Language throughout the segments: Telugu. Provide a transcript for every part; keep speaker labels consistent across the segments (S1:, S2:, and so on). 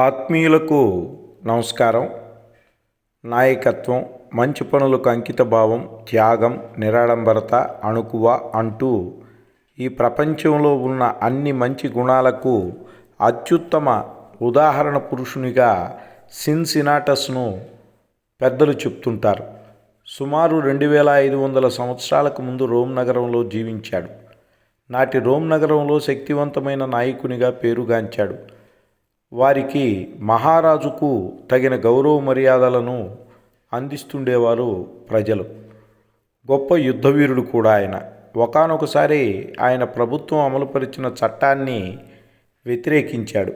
S1: ఆత్మీయులకు నమస్కారం. నాయకత్వం మంచి పనులకు అంకిత భావం త్యాగం నిరాడంబరత అణుకువ అంటూ ఈ ప్రపంచంలో ఉన్న అన్ని మంచి గుణాలకు అత్యుత్తమ ఉదాహరణ పురుషునిగా సిన్సినాటస్ను పెద్దలు చెప్తుంటారు. సుమారు రెండు వేల ఐదు వందల సంవత్సరాలకు ముందు రోమ్ నగరంలో జీవించాడు. నాటి రోమ్ నగరంలో శక్తివంతమైన నాయకునిగా పేరుగాంచాడు. వారికి మహారాజుకు తగిన గౌరవ మర్యాదలను అందిస్తుండేవారు ప్రజలు. గొప్ప యుద్ధవీరుడు కూడా ఆయన. ఒకానొకసారి ఆయన ప్రభుత్వం అమలుపరిచిన చట్టాన్ని వ్యతిరేకించాడు.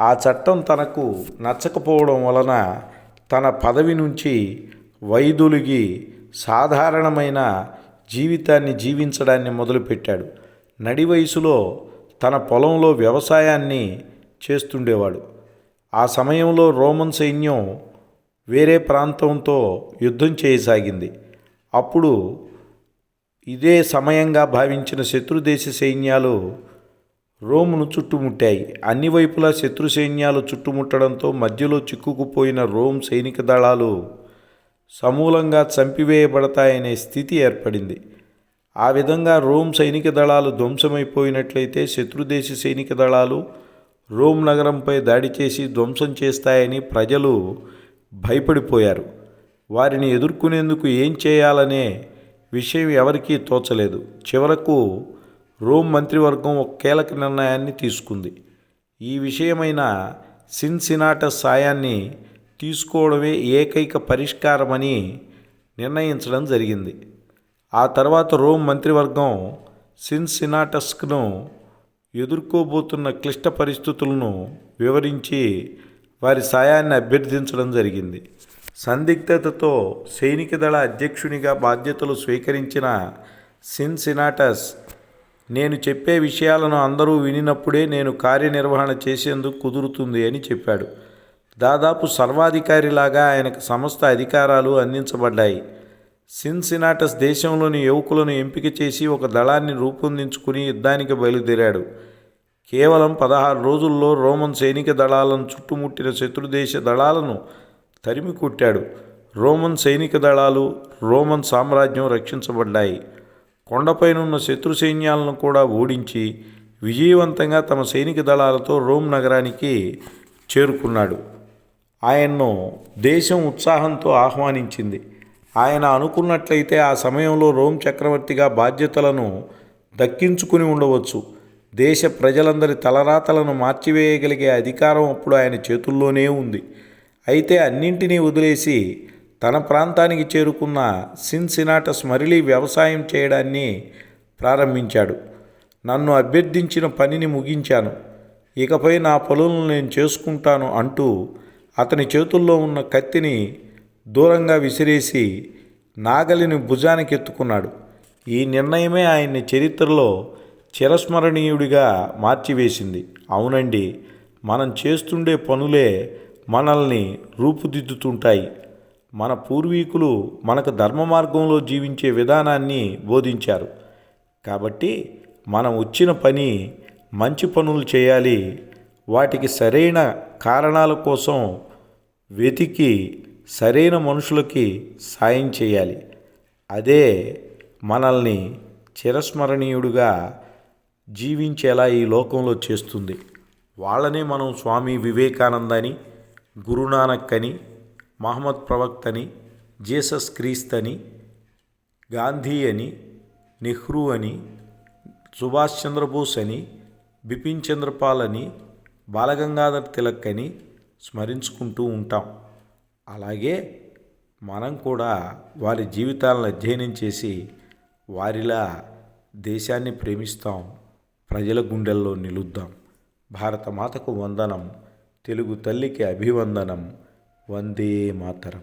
S1: ఆ చట్టం తనకు నచ్చకపోవడం వలన తన పదవి నుంచి వైదొలిగి సాధారణమైన జీవితాన్ని జీవించడాన్ని మొదలుపెట్టాడు. నడి వయసులో తన పొలంలో వ్యవసాయాన్ని చేస్తుండేవాడు. ఆ సమయంలో రోమన్ సైన్యం వేరే ప్రాంతంతో యుద్ధం చేయసాగింది. అప్పుడు ఇదే సమయంగా భావించిన శత్రుదేశ సైన్యాలు రోమును చుట్టుముట్టాయి. అన్ని వైపులా శత్రు సైన్యాలు చుట్టుముట్టడంతో మధ్యలో చిక్కుకుపోయిన రోమ్ సైనిక దళాలు సమూలంగా చంపివేయబడతాయనే స్థితి ఏర్పడింది. ఆ విధంగా రోమ్ సైనిక దళాలు ధ్వంసమైపోయినట్లయితే శత్రుదేశ సైనిక దళాలు రోమ్ నగరంపై దాడి చేసి ధ్వంసం చేస్తాయని ప్రజలు భయపడిపోయారు. వారిని ఎదుర్కొనేందుకు ఏం చేయాలనే విషయం ఎవరికీ తోచలేదు. చివరకు రోమ్ మంత్రివర్గం ఒక కీలక నిర్ణయాన్ని తీసుకుంది. ఈ విషయమైన సిన్సినాట సాయాన్ని తీసుకోవడమే ఏకైక పరిష్కారమని నిర్ణయించడం జరిగింది. ఆ తర్వాత రోమ్ మంత్రివర్గం సిన్సినాటస్క్ను ఎదుర్కోబోతున్న క్లిష్ట పరిస్థితులను వివరించి వారి సాయాన్ని అభ్యర్థించడం జరిగింది. సందిగ్ధతతో సైనిక దళ అధ్యక్షునిగా బాధ్యతలు స్వీకరించిన సిన్సినాటస్ నేను చెప్పే విషయాలను అందరూ వినినప్పుడే నేను కార్యనిర్వహణ చేసేందుకు కుదురుతుంది అని చెప్పాడు. దాదాపు సర్వాధికారిలాగా ఆయనకు సమస్త అధికారాలు అందించబడ్డాయి. సిన్సినాటస్ దేశంలోని యువకులను ఎంపిక చేసి ఒక దళాన్ని రూపొందించుకుని యుద్ధానికి బయలుదేరాడు. కేవలం పదహారు రోజుల్లో రోమన్ సైనిక దళాలను చుట్టుముట్టిన శత్రుదేశ దళాలను తరిమి కొట్టాడు. రోమన్ సైనిక దళాలు రోమన్ సామ్రాజ్యం రక్షించబడ్డాయి. కొండపైనున్న శత్రు సైన్యాలను కూడా ఓడించి విజయవంతంగా తమ సైనిక దళాలతో రోమ్ నగరానికి చేరుకున్నాడు. ఆయన్ను దేశం ఉత్సాహంతో ఆహ్వానించింది. ఆయన అనుకున్నట్లయితే ఆ సమయంలో రోమ్ చక్రవర్తిగా బాధ్యతలను దక్కించుకుని ఉండవచ్చు. దేశ ప్రజలందరి తలరాతలను మార్చివేయగలిగే అధికారం అప్పుడు ఆయన చేతుల్లోనే ఉంది. అయితే అన్నింటినీ వదిలేసి తన ప్రాంతానికి చేరుకున్న సిన్సినాటస్ మరలీ వ్యవసాయం చేయడాన్ని ప్రారంభించాడు. నన్ను అభ్యర్థించిన పనిని ముగించాను. ఇకపై నా పనులను నేను చేసుకుంటాను అంటూ అతని చేతుల్లో ఉన్న కత్తిని దూరంగా విసిరేసి నాగలిని భుజానికి ఎత్తుకున్నాడు ఈ నిర్ణయమే ఆయన్ని చరిత్రలో చిరస్మరణీయుడిగా మార్చివేసింది. అవునండి మనం చేస్తుండే పనులే మనల్ని రూపుదిద్దుతుంటాయి. మన పూర్వీకులు మనకు ధర్మ మార్గంలో జీవించే విధానాన్ని బోధించారు. కాబట్టి మనం వచ్చిన పని మంచి పనులు చేయాలి. వాటికి సరైన కారణాల కోసం వెతికి సరైన మనుషులకి సాయం చేయాలి. అదే మనల్ని చిరస్మరణీయుడుగా జీవించేలా ఈ లోకంలో చేస్తుంది. వాళ్ళనే మనం స్వామి వివేకానంద అని గురునానక్ అని మహమ్మద్ ప్రవక్త అని జీసస్ క్రీస్త్ అని గాంధీ అని నెహ్రూ అని సుభాష్ చంద్రబోస్ అని బిపిన్ చంద్రపాల్ అని బాలగంగాధర్ తిలక్ అని స్మరించుకుంటూ ఉంటాం. అలాగే మనం కూడా వారి జీవితాలను అధ్యయనం చేసి వారిలా దేశాన్ని ప్రేమిస్తాం. ప్రజల గుండెల్లో నిలుద్దాం. భారత మాతకు వందనం తెలుగు తల్లికి అభివందనం వందే మాతరం.